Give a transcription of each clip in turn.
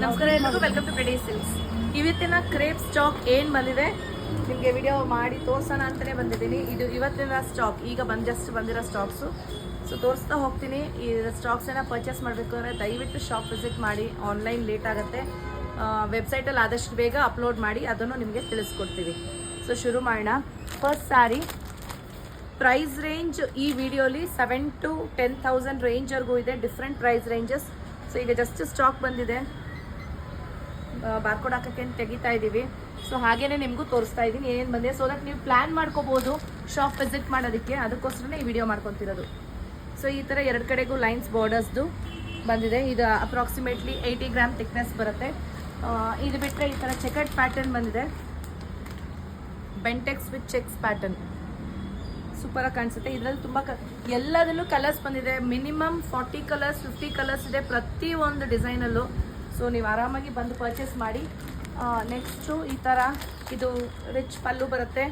ನಮಸ್ಕಾರ ಎಲ್ಲರಿಗೂ welcome to Preddy silks ಇವತ್ತಿನ ಕ್ರೇಪ್ ಸ್ಟಾಕ್ ಏನು ಬಂದಿದೆ? ನಿಮಗೆ ವಿಡಿಯೋ ಮಾಡಿ ತೋರ್ಸೋಣ ಅಂತಲೇ ಬಂದಿದ್ದೀನಿ. ಇದು ಇವತ್ತಿನ ಸ್ಟಾಕ್ ಈಗ ಬಂದ ಜಸ್ಟ್ ಬಂದಿರೋ ಸ್ಟಾಕ್ಸು ಸೊ ತೋರಿಸ್ತಾ ಹೋಗ್ತೀನಿ. ಈ ಸ್ಟಾಕ್ಸನ್ನು ಪರ್ಚೇಸ್ ಮಾಡಬೇಕು ಅಂದರೆ ದಯವಿಟ್ಟು ಶಾಪ್ ವಿಸಿಟ್ ಮಾಡಿ. ಆನ್ಲೈನ್ ಲೇಟ್ ಆಗುತ್ತೆ. ವೆಬ್ಸೈಟಲ್ಲಿ ಆದಷ್ಟು ಬೇಗ ಅಪ್ಲೋಡ್ ಮಾಡಿ. ಅದನ್ನು ನಿಮಗೆ ತಿಳಿಸ್ಕೊಡ್ತೀವಿ. ಸೊ ಶುರು ಮಾಡೋಣ. ಫಸ್ಟ್ ಸ್ಯಾರಿ ಪ್ರೈಸ್ ರೇಂಜ್ ಈ ವಿಡಿಯೋಲಿ ಸೆವೆನ್ ಟು ಟೆನ್ ತೌಸಂಡ್ ರೇಂಜ್ವರೆಗೂ ಇದೆ. ಡಿಫ್ರೆಂಟ್ ಪ್ರೈಸ್ ರೇಂಜಸ್ ಸೊ ಈಗ ಜಸ್ಟ್ ಸ್ಟಾಕ್ ಬಂದಿದೆ. ಬಾರ್ಕೋಡ್ ಹಾಕೋಕ್ಕೆ ತೆಗಿತಾ ಇದ್ದೀವಿ ಸೊ ಹಾಗೇನೆ ನಿಮಗೂ ತೋರಿಸ್ತಾ ಇದ್ದೀನಿ ಏನೇನು ಬಂದಿದೆ? ಸೊ ದಟ್ ನೀವು ಪ್ಲ್ಯಾನ್ ಮಾಡ್ಕೋಬೋದು ಶಾಪ್ ವಿಸಿಟ್ ಮಾಡೋದಕ್ಕೆ. ಅದಕ್ಕೋಸ್ಕರನೇ ಈ ವಿಡಿಯೋ ಮಾಡ್ಕೊತಿರೋದು. ಸೊ ಈ ಥರ ಎರಡು ಕಡೆಗೂ ಲೈನ್ಸ್ ಬಾರ್ಡರ್ಸ್ದು ಬಂದಿದೆ. ಇದು ಅಪ್ರಾಕ್ಸಿಮೇಟ್ಲಿ ಏಯ್ಟಿ ಗ್ರಾಮ್ ಥಿಕ್ನೆಸ್ ಬರುತ್ತೆ. ಇದು ಬಿಟ್ಟರೆ ಈ ಥರ ಚೆಕಡ್ ಪ್ಯಾಟರ್ನ್ ಬಂದಿದೆ. ಬೆಂಟೆಕ್ಸ್ ವಿತ್ ಚೆಕ್ಸ್ ಪ್ಯಾಟರ್ನ್ ಸೂಪರಾಗಿ ಕಾಣಿಸುತ್ತೆ. ಇದರಲ್ಲಿ ತುಂಬ ಕ, ಎಲ್ಲದರಲ್ಲೂ ಕಲರ್ಸ್ ಬಂದಿದೆ. Minimum forty colours fifty colours ಇದೆ ಪ್ರತಿ ಒಂದು ಡಿಸೈನಲ್ಲೂ ಸೊ ನೀವು ಆರಾಮಾಗಿ ಬಂದು ಪರ್ಚೇಸ್ ಮಾಡಿ. ನೆಕ್ಸ್ಟು ಈ ಥರ ಇದು ರಿಚ್ ಪಲ್ಲು ಬರುತ್ತೆ.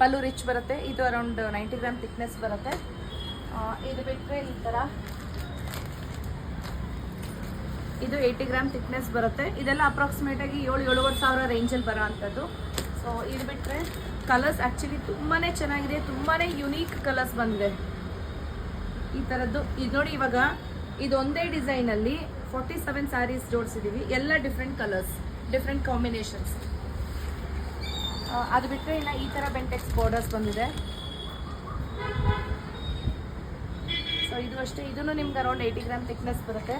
ಪಲ್ಲು ರಿಚ್ ಬರುತ್ತೆ. ಇದು ಅರೌಂಡ್ ನೈಂಟಿ ಗ್ರಾಮ್ ಥಿಕ್ನೆಸ್ ಬರುತ್ತೆ. ಇದು ಬಿಟ್ಟರೆ ಈ ಥರ ಇದು ಏಯ್ಟಿ ಗ್ರಾಮ್ ಥಿಕ್ನೆಸ್ ಬರುತ್ತೆ. ಇದೆಲ್ಲ ಅಪ್ರಾಕ್ಸಿಮೇಟಾಗಿ ಏಳು, ಏಳುವರೆ ಸಾವಿರ ರೇಂಜಲ್ಲಿ ಬರೋ ಅಂಥದ್ದು ಸೊ ಇದು ಬಿಟ್ಟರೆ ಕಲರ್ಸ್ ಆ್ಯಕ್ಚುಲಿ ತುಂಬಾ ಚೆನ್ನಾಗಿದೆ. ತುಂಬಾ ಯುನೀಕ್ ಕಲರ್ಸ್ ಬಂದಿದೆ. ಈ ಥರದ್ದು ಇದು ನೋಡಿ ಇವಾಗ ಇದೊಂದೇ ಡಿಸೈನಲ್ಲಿ ಫಾರ್ಟಿ ಸೆವೆನ್ ಸ್ಯಾರೀಸ್ ಜೋಡಿಸಿದ್ದೀವಿ ಎಲ್ಲ ಡಿಫ್ರೆಂಟ್ ಕಲರ್ಸ್ ಡಿಫ್ರೆಂಟ್ ಕಾಂಬಿನೇಷನ್ಸ್ ಅದು ಬಿಟ್ಟರೆ ಇನ್ನು ಈ ಥರ ಬೆಂಟೆಕ್ಸ್ ಬಾರ್ಡರ್ಸ್ ಬಂದಿದೆ. ಸೊ ಇದು ಅಷ್ಟೇ. ಇದೂ ನಿಮ್ಗೆ ಅರೌಂಡ್ ಏಯ್ಟಿ ಗ್ರಾಮ್ ಥಿಕ್ನೆಸ್ ಬರುತ್ತೆ.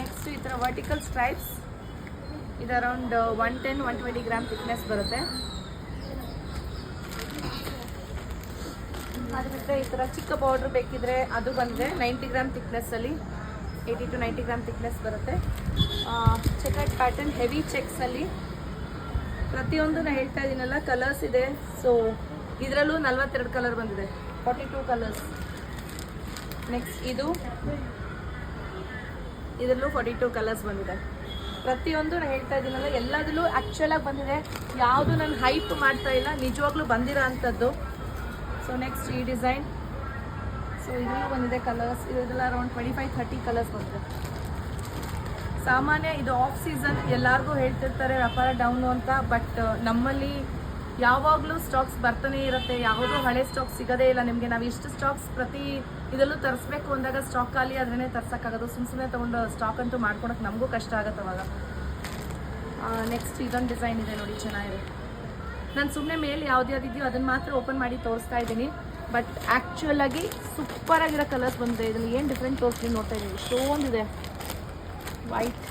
ನೆಕ್ಸ್ಟ್ ಈ ಥರ ವರ್ಟಿಕಲ್ ಸ್ಟ್ರೈಪ್ಸ್ ಇದು around one ten one twenty gram thickness ಬರುತ್ತೆ. ಅದು ಬಿಟ್ಟರೆ ಈ ಥರ ಚಿಕ್ಕ ಬಾರ್ಡ್ರ್ ಬೇಕಿದ್ರೆ ಅದು ಬಂದರೆ ninety gram ತಿಕ್ನೆಸ್ಸಲ್ಲಿ eighty two ninety gram thickness ಬರುತ್ತೆ. ಚೆಕರ್ಡ್ ಪ್ಯಾಟರ್ನ್ ಹೆವಿ ಚೆಕ್ಸಲ್ಲಿ ಪ್ರತಿಯೊಂದು ನಾನು ಹೇಳ್ತಾ ಇದ್ದೀನಲ್ಲ ಕಲರ್ಸ್ ಇದೆ. ಸೊ ಇದರಲ್ಲೂ ನಲ್ವತ್ತೆರಡು ಕಲರ್ ಬಂದಿದೆ. ಫಾರ್ಟಿ ಟೂ ಕಲರ್ಸ್ ನೆಕ್ಸ್ಟ್ ಇದು, ಇದರಲ್ಲೂ ಫಾರ್ಟಿ ಟೂ ಕಲರ್ಸ್ ಬಂದಿದೆ. ಪ್ರತಿಯೊಂದು ನಾನು ಹೇಳ್ತಾ ಇದ್ದೀನಲ್ಲ ಎಲ್ಲದರಲ್ಲೂ ಆ್ಯಕ್ಚುಲಾಗಿ ಬಂದಿದೆ. ಯಾವುದು ನಾನು ಹೈಪ್ ಮಾಡ್ತಾ ಇಲ್ಲ, ನಿಜವಾಗ್ಲೂ ಬಂದಿರೋ ಅಂಥದ್ದು. ಸೊ ನೆಕ್ಸ್ಟ್ ಈ ಡಿಸೈನ್ ಸೊ ಇದರಲ್ಲೂ ಬಂದಿದೆ ಕಲರ್ಸ್ ಇದೆಲ್ಲ around twenty five thirty colours ಬಂದಿದೆ ಸಾಮಾನ್ಯ ಇದು ಆಫ್ ಸೀಸನ್ ಎಲ್ಲರಿಗೂ ಹೇಳ್ತಿರ್ತಾರೆ, ವ್ಯಾಪಾರ ಡೌನು ಅಂತ ಬಟ್ ನಮ್ಮಲ್ಲಿ ಯಾವಾಗಲೂ ಸ್ಟಾಕ್ಸ್ ಬರ್ತಾನೆ ಇರುತ್ತೆ. ಯಾವಾಗಲೂ ಹಳೆ ಸ್ಟಾಕ್ ಸಿಗೋದೇ ಇಲ್ಲ ನಿಮಗೆ. ನಾವು ಇಷ್ಟು ಸ್ಟಾಕ್ಸ್ ಪ್ರತಿ ಇದರಲ್ಲೂ ತರಿಸ್ಬೇಕು ಅಂದಾಗ ಸ್ಟಾಕ್ ಖಾಲಿ ಆದ್ರೇ ತರ್ಸೋಕ್ಕಾಗೋದು. ಸುಮ್ಮ ಸುಮ್ಮನೆ ತೊಗೊಂಡು ಸ್ಟಾಕ್ ಅಂತೂ ಮಾಡ್ಕೊಳಕ್ಕೆ ನಮಗೂ ಕಷ್ಟ ಆಗುತ್ತೆ ಅವಾಗ. ನೆಕ್ಸ್ಟ್ ಇದೊಂದು ಡಿಸೈನ್ ಇದೆ ನೋಡಿ, ಚೆನ್ನಾಗಿದೆ. ನಾನು ಸುಮ್ಮನೆ ಮೇಲೆ ಯಾವ್ದು ಇದೆಯೋ ಅದನ್ನು ಮಾತ್ರ ಓಪನ್ ಮಾಡಿ ತೋರಿಸ್ತಾ ಇದ್ದೀನಿ. ಬಟ್ ಆ್ಯಕ್ಚುಲಾಗಿ ಸೂಪರ್ ಆಗಿರೋ ಕಲರ್ಸ್ ಬಂದಿದೆ. ಇದರಲ್ಲಿ ಏನು ಡಿಫ್ರೆಂಟ್ ತೋರಿಸ್ತೀನಿ ನೋಡ್ತಾ ಇದ್ದೀನಿ. ಇಷ್ಟೊಂದಿದೆ. White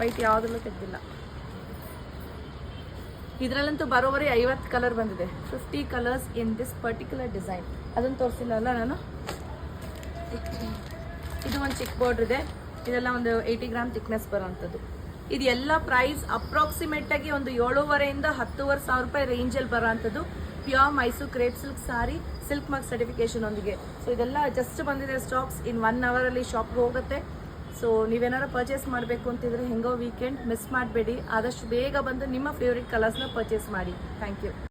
white ಯಾವುದರಲ್ಲೂ ತೆಗೆದಿಲ್ಲ. ಇದರಲ್ಲಂತೂ ಬರೋಬರಿ ಐವತ್ತು ಕಲರ್ ಬಂದಿದೆ. Fifty colours in this particular design ಅದನ್ನು ತೋರಿಸಿಲ್ಲ ಅಲ್ಲ ನಾನು? ಇದು ಒಂದು ಚಿಕ್ಕ ಬಾರ್ಡ್ರ್ ಇದೆ. ಇದೆಲ್ಲ ಒಂದು ಏಯ್ಟಿ ಗ್ರಾಮ್ ಥಿಕ್ನೆಸ್ ಬರೋವಂಥದ್ದು. ಇದು ಎಲ್ಲ ಪ್ರೈಸ್ ಅಪ್ರಾಕ್ಸಿಮೇಟ್ ಆಗಿ ಒಂದು ಏಳುವರೆಯಿಂದ ಹತ್ತುವರೆ ಸಾವಿರ ರೂಪಾಯಿ ರೇಂಜಲ್ಲಿ ಬರುವಂತದ್ದು pure Mysuru crepe silk sari silk mark certification ಒಂದಿಗೆ. ಸೊ ಇದೆಲ್ಲ ಜಸ್ಟ್ ಬಂದಿದೆ ಸ್ಟಾಕ್ಸ್ ಇನ್ ಒನ್ ಅವರಲ್ಲಿ ಶಾಪ್ಗೆ ಹೋಗುತ್ತೆ. ಸೊ ನೀವೇನಾರು ಪರ್ಚೇಸ್ ಮಾಡಬೇಕು ಅಂತಿದ್ರೆ ಹೆಂಗೋ ವೀಕೆಂಡ್ ಮಿಸ್ ಮಾಡಬೇಡಿ. ಆದಷ್ಟು ಬೇಗ ಬಂದು ನಿಮ್ಮ ಫೇವ್ರೆಟ್ ಕಲರ್ಸ್ನ ಪರ್ಚೇಸ್ ಮಾಡಿ. Thank you